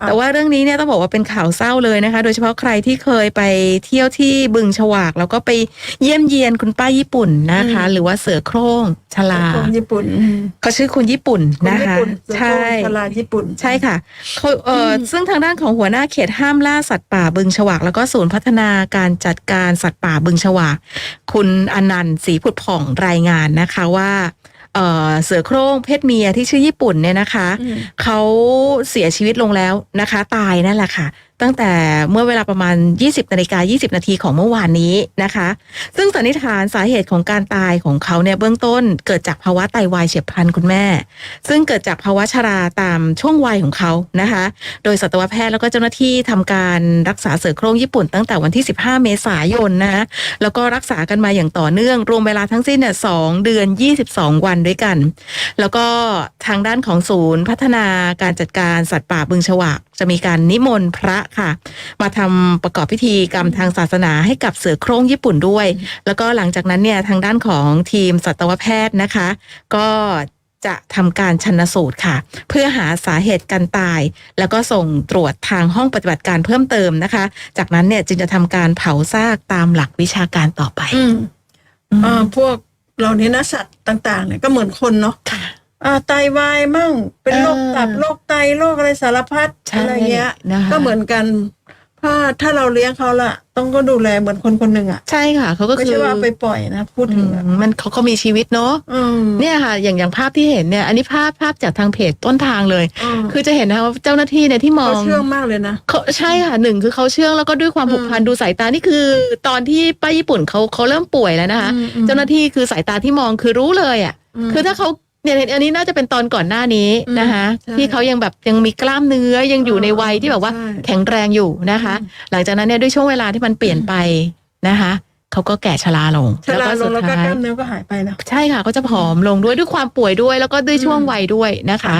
แต่ว่าเรื่องนี้เนี่ยต้องบอกว่าเป็นข่าวเศร้าเลยนะคะ โดยเฉพาะใครที่เคยไปเที่ยวที่บึงฉวาก แล้วก็ไปเยี่ยมเยียนคุณป้าญี่ปุ่นนะคะอืมหรือว่าเสือโคร่งชลาคนญี่ปุ่นเขาชื่อคุณญี่ปุ่นคนนะญี่คะปุ่นเสือโคใช่ร่งชลาญี่ปุ่นใช่ค่ะเขาเอ่ออมซึ่งทางด้านของหัวหน้าเขตห้ามล่าสัตว์ป่าบึงฉวาก แล้วก็ศูนย์พัฒนาการจัดการสัตว์ป่าบึงฉวาก คุณอนันต์ศรีผุดผ่องรายงานนะคะว่า เอ่อเสือโคร่งเพศเมียที่ชื่อญี่ปุ่นเนี่ยนะคะอืมเขาเสียชีวิตลงแล้วนะคะ ตายนั่นแหละค่ะตั้งแต่เมื่อเวลาประมาณ 20นาฬิกา20 นาทีของเมื่อวานนี้นะคะ ซึ่งสันนิษฐานสาเหตุของการตายของเขาเนี่ยเบื้องต้น เกิดจากภาวะไตวายเฉียบพลันคุณแม่ ซึ่งเกิดจากภาวะชราตามช่วงวัยของเขานะคะ โดยสัตวแพทย์แล้วก็เจ้าหน้าที่ทำการรักษาเสือโคร่งญี่ปุ่นตั้งแต่วันที่ 15 เมษายนนะะแล้วก็รักษากันมาอย่างต่อเนื่อง รวมเวลาทั้งสิ้นเนี่ย2เดือน 22 วันด้วยกัน แล้วก็ทางด้านของศูนย์พัฒนาการจัดการสัตว์ป่าบึงฉวากจะมีการนิมนต์พระค่ะ มาทำประกอบพิธีกรรมทางศาสนาให้กับเสือโคร่งญี่ปุ่นด้วย แล้วก็หลังจากนั้นเนี่ยทางด้านของทีมสัตวแพทย์นะคะ ก็จะทำการชันสูตรค่ะ เพื่อหาสาเหตุการตาย แล้วก็ส่งตรวจทางห้องปฏิบัติการเพิ่มเติมนะคะ จากนั้นเนี่ยจึงจะทำการเผาซากตามหลักวิชาการต่อไปอืมอืมอ่าพวกเหล่านี้นะสัตว์ต่าง ๆ เนี่ยก็เหมือนคนเนาะค่ะอ่าไตวายมั่งเป็นโรคเออตับโรคไตโรคอะไรสารพัดใช่ อะไรเงี้ยนะคะ ก็เหมือนกัน ถ้าถ้าเราเลี้ยงเขาละต้องก็ดูแลเหมือนคนคนหนึ่งอะใช่ค่ะเขาก็ไม่คือ ใช่ว่าเอาไปปล่อยนะพูดอืถึงมอะมันเขาเขามีชีวิตเนาะอืมเนี่ยค่ะ อย่างอย่างภาพที่เห็นเนี่ย อันนี้ภาพภาพจากทางเพจต้นทางเลย มคือจะเห็นนะคะว่าเจ้าหน้าที่เนี่ยที่มอเขางเชื่องมากเลยนะ เขาใช่ค่ะหนึ่งคือเขาเชื่องแล้วก็ด้วยความอืมผูกพันดูสายตานี่คือ ตอนที่ป้าญี่ปุ่นเขาเขาเริ่มป่วยแล้วนะคะ อืมอืมเจ้าหน้าที่คือสายตาที่มองคือรู้เลยอะมคือถ้าเขา เนี่ยอันนี้น่าจะเป็นตอนก่อนหน้านี้นะคะอืมใช่ที่เขายังแบบยังมีกล้ามเนื้อยังอยู่ในวัยที่แบบว่าใช่แข็งแรงอยู่นะคะอืมหลังจากนั้นเนี่ยด้วยช่วงเวลาที่มันเปลี่ยนไปนะคะเขาก็แก่ชราลงชราลงแล้วก็สุดกท้ายล้ามเนื้อก็หายไปนะใช่ค่ะเขาจะผอมลงด้วยด้วยความป่วยด้วย แล้วก็ด้วยช่วงวัยด้วยนะคะ